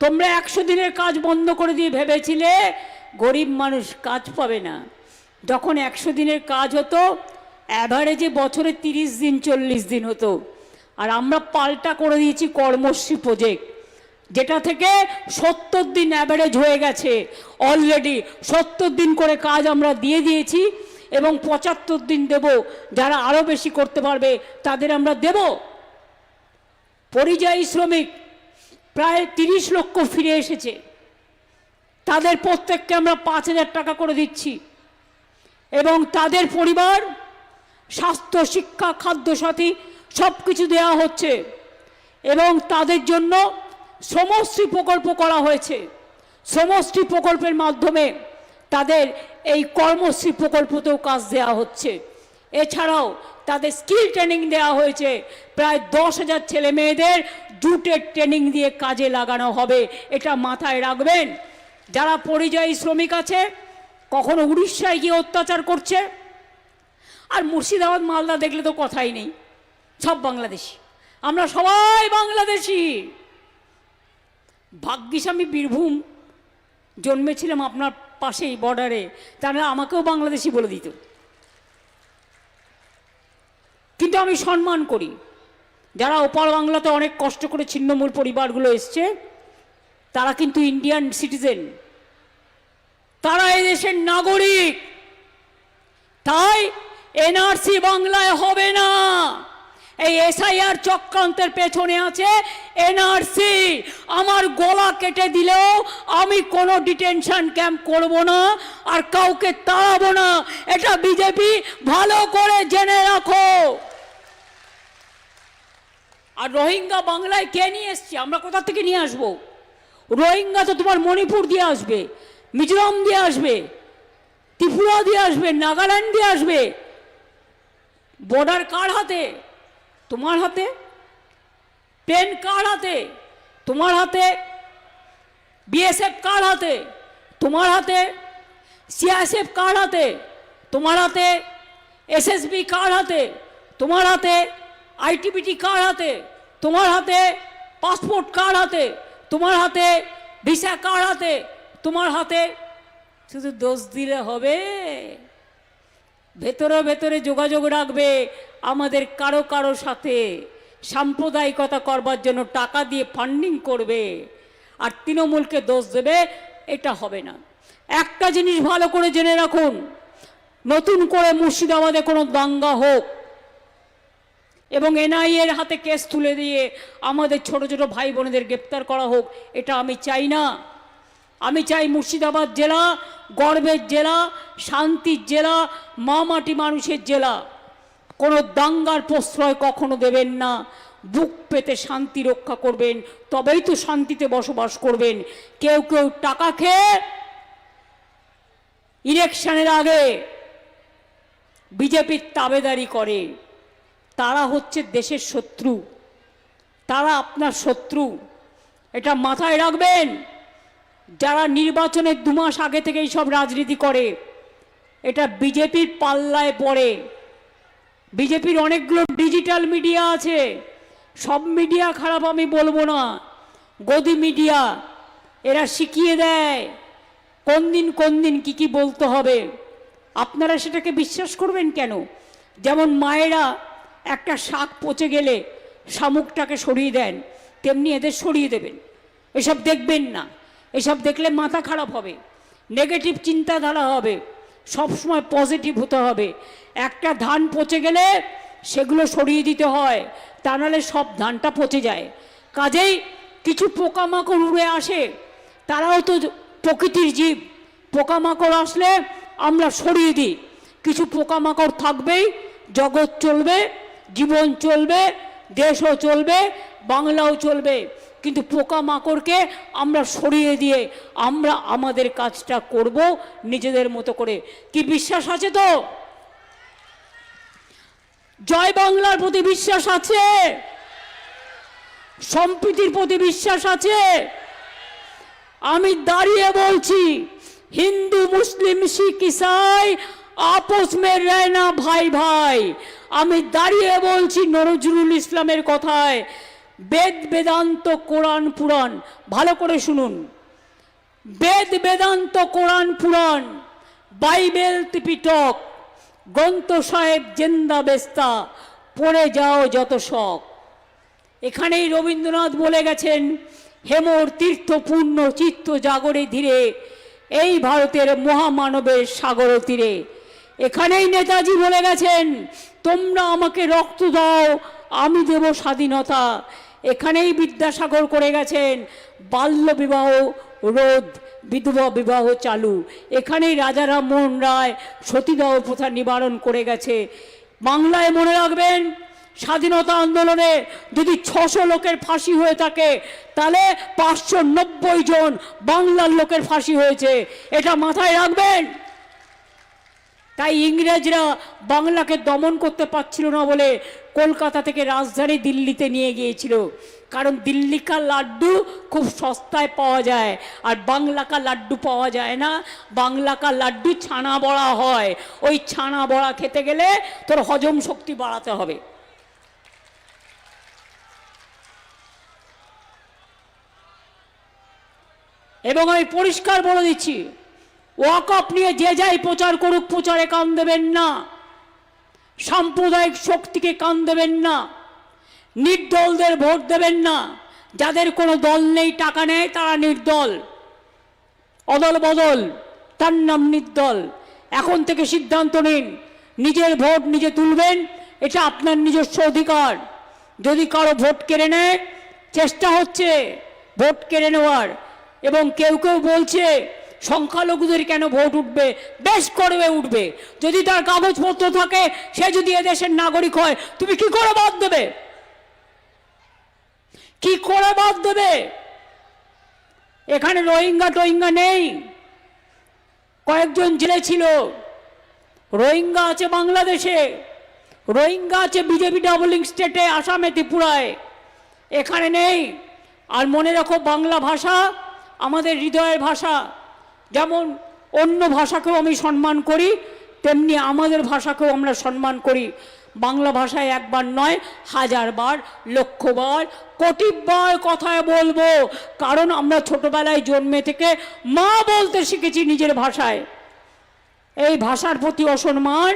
তোমরা একশো দিনের কাজ বন্ধ করে দিয়ে ভেবেছিলে গরিব মানুষ কাজ পাবে না। যখন একশো দিনের কাজ হতো অ্যাভারেজে বছরে তিরিশ দিন, চল্লিশ দিন হতো। আর আমরা পাল্টা করে দিয়েছি কর্মশ্রী প্রজেক্ট যেটা থেকে সত্তর দিন অ্যাভারেজ হয়ে গেছে। অলরেডি সত্তর দিন করে কাজ আমরা দিয়ে দিয়েছি এবং পঁচাত্তর দিন দেব। যারা আরও বেশি করতে পারবে, তাদের আমরা দেব। পরিযায়ী শ্রমিক প্রায় তিরিশ লক্ষ ফিরে এসেছে। তাদের প্রত্যেককে আমরা পাঁচ হাজার টাকা করে দিচ্ছি। এবং তাদের পরিবার, স্বাস্থ্য, শিক্ষা খাদ্যসাথী সব কিছু দেওয়া হচ্ছে। এবং তাদের জন্য শ্রমশ্রী প্রকল্প করা হয়েছে। শ্রমশ্রী প্রকল্পের মাধ্যমে তাদের এই কর্মশ্রী প্রকল্পতেও কাজ দেওয়া হচ্ছে। এছাড়াও তাদের স্কিল ট্রেনিং দেওয়া হয়েছে। প্রায় দশ হাজার ছেলে মেয়েদের জুটের ট্রেনিং দিয়ে কাজে লাগানো হবে। এটা মাথায় রাখবেন। যারা পরিযায়ী শ্রমিক আছে, কখনো উড়িষ্যায় গিয়ে অত্যাচার করছে, আর মুর্শিদাবাদ, মালদা দেখলে তো কথাই নেই। সব বাংলাদেশি। আমরা সবাই বাংলাদেশি। ভাগ্যিস আমি বীরভূম জন্মেছিলাম আপনার পাশেই বর্ডারে তাহলে আমাকেও বাংলাদেশি বলে দিত কিন্তু আমি সম্মান করি। যারা ওপার বাংলাতে অনেক কষ্ট করে ছিন্নমূল পরিবারগুলো এসছে, তারা কিন্তু ইন্ডিয়ান সিটিজেন তারা এদেশের নাগরিক। তাই এনআরসি বাংলায় হবে না। এই এসআইআর চক্রান্তের পেছনে আছে এনআরসি আমার গলা কেটে দিলেও আমি কোনো ডিটেনশন ক্যাম্প করব না আর কাউকে তাড়াবো না। এটা বিজেপি ভালো করে জেনে রাখো। আর রোহিঙ্গা বাংলায় কে নিয়ে এসছে? আমরা কোথা থেকে নিয়ে আসব? রোহিঙ্গা তো তোমার মণিপুর দিয়ে আসবে, মিজোরাম দিয়ে আসবে, ত্রিপুরা দিয়ে আসবে, নাগাল্যান্ড দিয়ে আসবে। বর্ডার কার হাতে? তোমার হাতে? পেন কার হাতে? তোমার হাতে? বিএসএফ কার হাতে? তোমার হাতে? সিআইএসএফ কার হাতে? তোমার হাতে? এসএসবি কার হাতে? তোমার হাতে? আইটিবিটি কার হাতে? তোমার হাতে পাসপোর্ট কার হাতে? তোমার হাতে ভিসা কার হাতে? তোমার হাতে শুধু দোষ দিলে হবে। ভেতরে ভেতরে যোগাযোগ রাখবে আমাদের কারও কারও সাথে। সাম্প্রদায়িকতা করবার জন্য টাকা দিয়ে ফান্ডিং করবে। আর তৃণমূলকে দোষ দেবে, এটা হবে না। একটা জিনিস ভালো করে জেনে রাখুন, নতুন করে মুর্শিদাবাদে কোনো দাঙ্গা হোক এবং এনআইএর হাতে কেস তুলে দিয়ে আমাদের ছোট ছোট ভাই বোনেদের গ্রেপ্তার করা হোক, এটা আমি চাই না। আমি চাই মুর্শিদাবাদ জেলা, গর্বের জেলা, শান্তির জেলা মা মাটি মানুষের জেলা। কোনো দাঙ্গার প্রশ্রয় কখনো দেবেন না। বুক পেতে শান্তি রক্ষা করবেন, তবেই তো শান্তিতে বসবাস করবেন। কেউ কেউ টাকা খেয়ে ইলেকশনের আগে বিজেপির তাবেদারি করে। তারা হচ্ছে দেশের শত্রু। তারা আপনার শত্রু। এটা মাথায় রাখবেন। যারা নির্বাচনের দু মাস আগে থেকেই সব রাজনীতি করে, এটা বিজেপির পাল্লায় পড়ে। বিজেপির অনেকগুলো ডিজিটাল মিডিয়া আছে। সব মিডিয়া খারাপ আমি বলব না। গদি মিডিয়া, এরা শিখিয়ে দেয় কোন দিন কোন দিন কী কী বলতে হবে। আপনারা সেটাকে বিশ্বাস করবেন কেন? যেমন মায়েরা একটা শাক পচে গেলে শামুকটাকে সরিয়ে দেন, তেমনি এদের সরিয়ে দেবেন। এসব দেখবেন না। এসব দেখলে মাথা খারাপ হবে নেগেটিভ চিন্তাধারা হবে, সবসময় পজিটিভ হতে হবে। একটা ধান পচে গেলে সেগুলো সরিয়ে দিতে হয়, তা নাহলে সব ধানটা পচে যায়। কাজেই কিছু পোকামাকড় উড়ে আসে, তারাও তো প্রকৃতির জীব। পোকামাকড় আসলে আমরা সরিয়ে দিই। কিছু পোকামাকড় থাকবেই, জগৎ চলবে জীবন চলবে, দেশও চলবে, বাংলাও চলবে। কিন্তু পোকামাকড়কে আমরা সরিয়ে দিয়ে আমরা আমাদের কাজটা করব নিজেদের মতো করে। কি বিশ্বাস আছে তো? জয় বাংলার প্রতি বিশ্বাস আছে? সম্প্রীতির প্রতি বিশ্বাস আছে? আমি দাঁড়িয়ে বলছি, হিন্দু, মুসলিম, শিখ, ইসাই আপস মে রেনা ভাই ভাই। আমি দাঁড়িয়ে বলছি নজরুল ইসলামের কথায়, বেদ বেদান্ত কোরআন পুরাণ। ভালো করে শুনুন। বেদ বেদান্ত কোরআন পুরাণ, বাইবেল ত্রিপিটক, গ্রন্থ সাহেব জেন্দা বেস্তা, পড়ে যাও যত শখ। এখানেই রবীন্দ্রনাথ বলে গেছেন, হেমর তীর্থপূর্ণ চিত্ত জাগরে ধীরে, এই ভারতের মহামানবের সাগর তীরে। এখানেই নেতাজি বলে গেছেন, তোমরা আমাকে রক্ত দাও, আমি দেব স্বাধীনতা। এখানেই বিদ্যাসাগর করে গেছেন, বাল্য বিবাহ রোধ, বিধবা বিবাহ চালু। এখানেই রাজা রামমোহন রায় সতীদাহ প্রথা নিবারণ করে গেছে। বাংলায় মনে রাখবেন, স্বাধীনতা আন্দোলনে যদি ছশো লোকের ফাঁসি হয়ে থাকে, তাহলে পাঁচশো নব্বই জন বাংলার লোকের ফাঁসি হয়েছে। এটা মাথায় রাখবেন। তাই ইংরেজরা বাংলাকে দমন করতে পারছিল না বলে কলকাতা থেকে রাজধানী দিল্লিতে নিয়ে গিয়েছিল। কারণ দিল্লিকার লাড্ডু খুব সস্তায় পাওয়া যায় আর বাংলাকার লাড্ডু পাওয়া যায় না। বাংলাকার লাড্ডু ছানা বড়া হয়। ওই ছানা বড়া খেতে গেলে তোর হজম শক্তি বাড়াতে হবে। এবং আমি পরিষ্কার বলে দিচ্ছি ওয়াকআপ নিয়ে যে যাই প্রচার করুক, প্রচারে কান দেবেন না। সাম্প্রদায়িক শক্তিকে কান দেবেন না। নির্দলদের ভোট দেবেন না। যাদের কোনো দল নেই, টাকা নেই, তারা নির্দল। অদল বদল, তার নাম নির্দল। এখন থেকে সিদ্ধান্ত নিন, নিজের ভোট নিজে তুলবেন, এটা আপনার নিজস্ব অধিকার। যদি কারও ভোট কেড়ে নেয়, চেষ্টা হচ্ছে ভোট কেড়ে নেওয়ার। এবং কেউ কেউ বলছে সংখ্যালঘুদের কেন ভোট উঠবে? বেশ করবে উঠবে। যদি তার কাগজপত্র থাকে, সে যদি এদেশের নাগরিক হয়, তুমি কি করে বাদ দেবে? কি করে বাদ দেবে? এখানে রোহিঙ্গা টোহিঙ্গা নেই। কয়েকজন জেলে ছিল। রোহিঙ্গা আছে বাংলাদেশে। রোহিঙ্গা আছে বিজেপি ডাবলিং স্টেটে, আসামে, ত্রিপুরায়। এখানে নেই। আর মনে রাখো, বাংলা ভাষা আমাদের হৃদয়ের ভাষা। যেমন অন্য ভাষাকেও আমি সম্মান করি, তেমনি আমাদের ভাষাকেও আমরা সম্মান করি। বাংলা ভাষায় একবার নয়, হাজারবার, লক্ষবার, কোটিবার কথায় বলব। কারণ আমরা ছোটবেলায় জন্মে থেকে মা বলতে শিখেছি নিজের ভাষায়। এই ভাষার প্রতি অসম্মান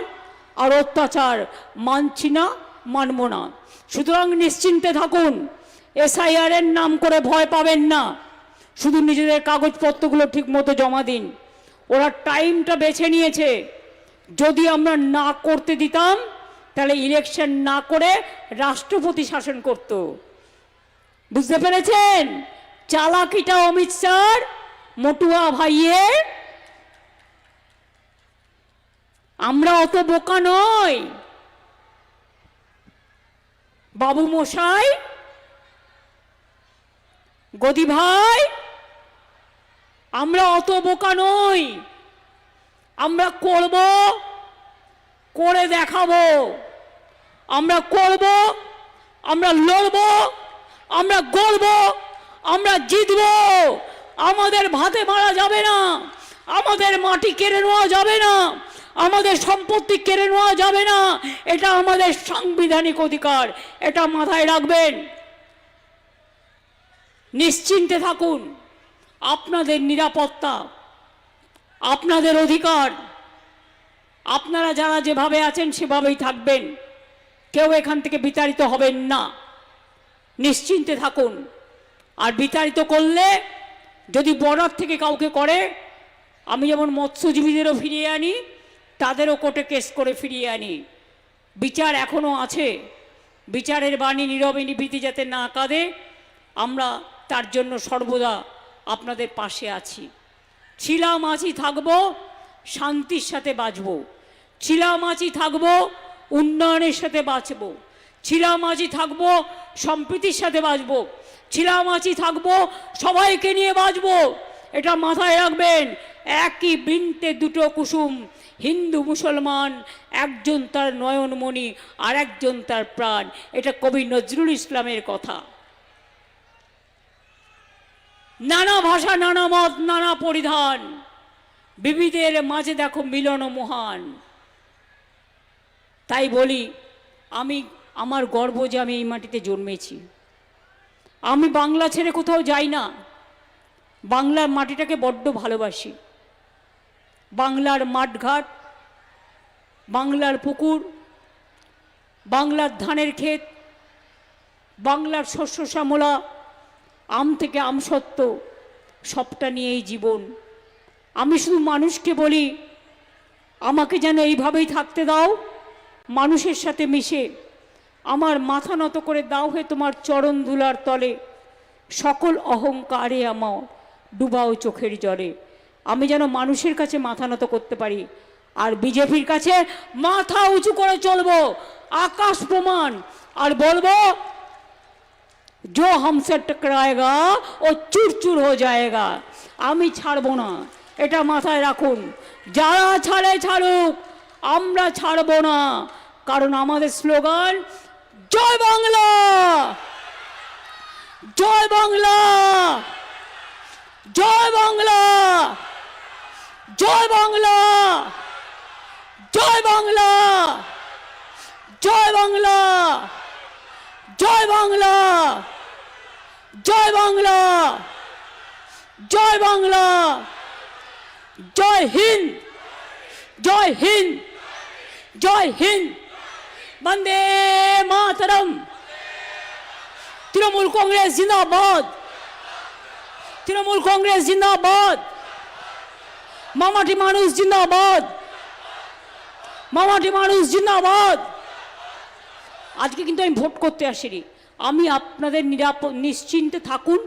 আর অত্যাচার মানছি না, মানব না। সুতরাং নিশ্চিন্তে থাকুন, এসআইআর এর নাম করে ভয় পাবেন না। শুধু নিজেদের কাগজপত্রগুলো ঠিক মতো জমা দিন। ওরা টাইমটা বেছে নিয়েছে। যদি আমরা না করতে দিতাম, তাহলে ইলেকশন না করে রাষ্ট্রপতি শাসন করত। বুঝতে পেরেছেন? চালাকিটা অমিত শাহ মটুয়া ভাইয়ের। আমরা অত বোকা নই। বাবু মশাই, গদি ভাই আমরা অত বোকা নই। আমরা করব, করে দেখাবো। আমরা করব, আমরা লড়ব, আমরা গড়ব, আমরা জিতব। আমাদের ভাতে মারা যাবে না, আমাদের মাটি কেড়ে নেওয়া যাবে না, আমাদের সম্পত্তি কেড়ে নেওয়া যাবে না। এটা আমাদের সাংবিধানিক অধিকার, এটা মাথায় রাখবেন। নিশ্চিন্তে থাকুন। আপনাদের নিরাপত্তা, আপনাদের অধিকার, আপনারা যারা যেভাবে আছেন সেভাবেই থাকবেন। কেউ এখান থেকে বিতাড়িত হবেন না। নিশ্চিন্তে থাকুন। আর বিতাড়িত করলে, যদি বর্ডার থেকে কাউকে করে, আমি যেমন মৎস্যজীবীদেরও ফিরিয়ে আনি, তাদেরও কোর্টে কেস করে ফিরিয়ে আনি। বিচার এখনও আছে। বিচারের বাণী নীরবে নিভৃতি যাতে না কাঁদে, আমরা তার জন্য সর্বদা আপনাদের পাশে আছি। ছিলাম, আছি, থাকব, শান্তির সাথে বাঁচব। ছিলাম, আছি, থাকব, উন্নয়নের সাথে বাঁচব। ছিলাম, আছি, থাকব, সম্প্রীতির সাথে বাঁচব। ছিলাম, আছি, থাকব, সবাইকে নিয়ে বাঁচব। এটা মাথায় রাখবেন, একই বৃন্তে দুটো কুসুম, হিন্দু, মুসলমান, একজন তার নয়নমণি আর একজন তার প্রাণ। এটা কবি নজরুল ইসলামের কথা। নানা ভাষা, নানা মত, নানা পরিধান। বিবিধের মাঝে দেখো মিলন মহান। তাই বলি, আমি, আমার গর্ব যে আমি এই মাটিতে জন্মেছি। আমি বাংলা ছেড়ে কোথাও যাই না। বাংলার মাটিটাকে বড্ড ভালোবাসি। বাংলার মাঠঘাট, বাংলার পুকুর, বাংলার ধানের ক্ষেত, বাংলার শস্য শ্যামলা আম থেকে আম সত্য, সবটা নিয়েই জীবন। আমি শুধু মানুষকে বলি, আমাকে যেন এইভাবেই থাকতে দাও, মানুষের সাথে মিশে। আমার মাথা নত করে দাও হে তোমার চরণ দুলার তলে। সকল অহংকারে আমার ডুবাও চোখের জলে। আমি যেন মানুষের কাছে মাথা নত করতে পারি, আর বিজেপির কাছে মাথা উঁচু করে চলবো। আকাশ প্রমাণ, আর বলব जो हमसे टकराएगा ও চুর চুর হয়ে যায়গা আমি ছাড়বো না এটা মাথায় রাখুন যারা ছাড়ে ছাড়ুক আমরা ছাড়বো না কারণ আমাদের স্লোগান জয় বাংলা জয় বাংলা জয় বাংলা জয় বাংলা জয় বাংলা জয় বাংলা জয় বাংলা! জয় বাংলা! জয় বাংলা! জয় হিন্দ! জয় হিন্দ! জয় হিন্দ! বন্দে মাতরম! তৃণমূল কংগ্রেস জিন্দাবাদ! তৃণমূল কংগ্রেস জিন্দাবাদ! মামাটি মানুষ জিন্দাবাদ! মামাটি মানুষ জিন্দাবাদ! আজকে কিন্তু আমি ভোট করতে আসিনি। আমি আপনাদের নিরাপদ নিশ্চিন্তে থাকুন,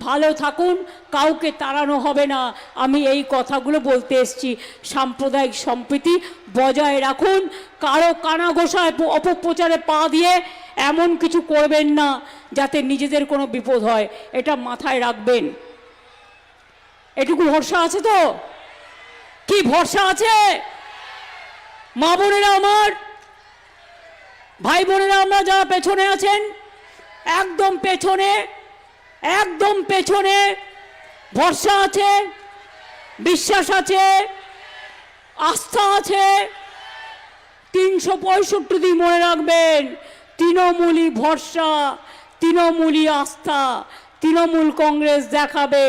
ভালো থাকুন, কাউকে তাড়ানো হবে না। আমি এই কথাগুলো বলতে এসেছি। সাম্প্রদায়িক সম্প্রীতি বজায় রাখুন। কারও কানা গোসায় অপপ্রচারে পা দিয়ে এমন কিছু করবেন না, যাতে নিজেদের কোনো বিপদ হয়। এটা মাথায় রাখবেন। এটুকু ভরসা আছে তো? কি ভরসা আছে? মা বোনেরা আমার ভাই বোনেরা, আমরা যারা পেছনে আছেন, একদম পেছনে একদম পেছনে ভরসা আছে, বিশ্বাস আছে, আস্থা আছে। তিনশো পঁয়ষট্টি দিন মনে রাখবেন, তৃণমূলই ভরসা, তৃণমূলই আস্থা, তৃণমূল কংগ্রেস দেখাবে,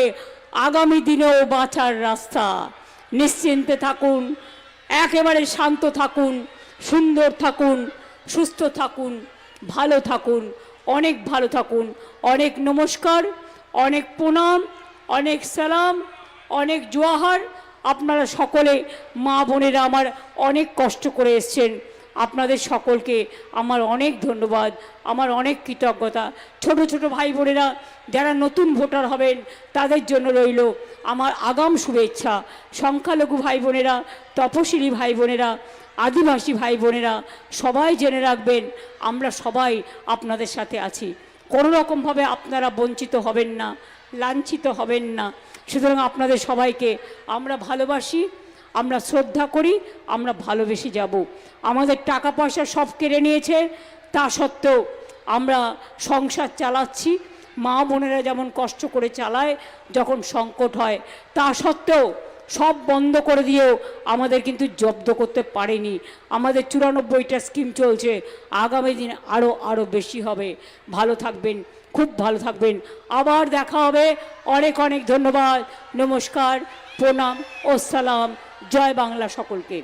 আগামী দিনেও বাঁচার রাস্তা। নিশ্চিন্তে থাকুন, একেবারে শান্ত থাকুন, সুন্দর থাকুন সুস্থ থাকুন, ভালো থাকুন, অনেক ভালো থাকুন। অনেক নমস্কার, অনেক প্রণাম, অনেক সালাম, অনেক জোয়াহার। আপনারা সকলে মা বোনেরা আমার অনেক কষ্ট করে এসছেন। আপনাদের সকলকে আমার অনেক ধন্যবাদ, আমার অনেক কৃতজ্ঞতা। ছোট ছোট ভাই বোনেরা যারা নতুন ভোটার হবেন, তাদের জন্য রইল আমার আগাম শুভেচ্ছা। সংখ্যালঘু ভাই বোনেরা, তপশিলি ভাই বোনেরা আদিবাসী ভাই বোনেরা সবাই জেনে রাখবেন, আমরা সবাই আপনাদের সাথে আছি। কোনো রকমভাবে আপনারা বঞ্চিত হবেন না, লাঞ্ছিত হবেন না। সুতরাং আপনাদের সবাইকে আমরা ভালোবাসি, আমরা শ্রদ্ধা করি, আমরা ভালোবেসে যাব। আমাদের টাকা পয়সা সব কেড়ে নিয়েছে, তা সত্ত্বেও আমরা সংসার চালাচ্ছি। মা বোনেরা যেমন কষ্ট করে চালায়, যখন সংকট হয়, তা সত্ত্বেও সব বন্ধ করে দিয়েও আমাদের কিন্তু জব্দ করতে পারেনি। আমাদের চুরানব্বইটা স্কিম চলছে। আগামী দিন আরও আরও বেশি হবে। ভালো থাকবেন, খুব ভালো থাকবেন। আবার দেখা হবে। অনেক অনেক ধন্যবাদ। নমস্কার, প্রণাম ও সালাম। জয় বাংলা সকলকে।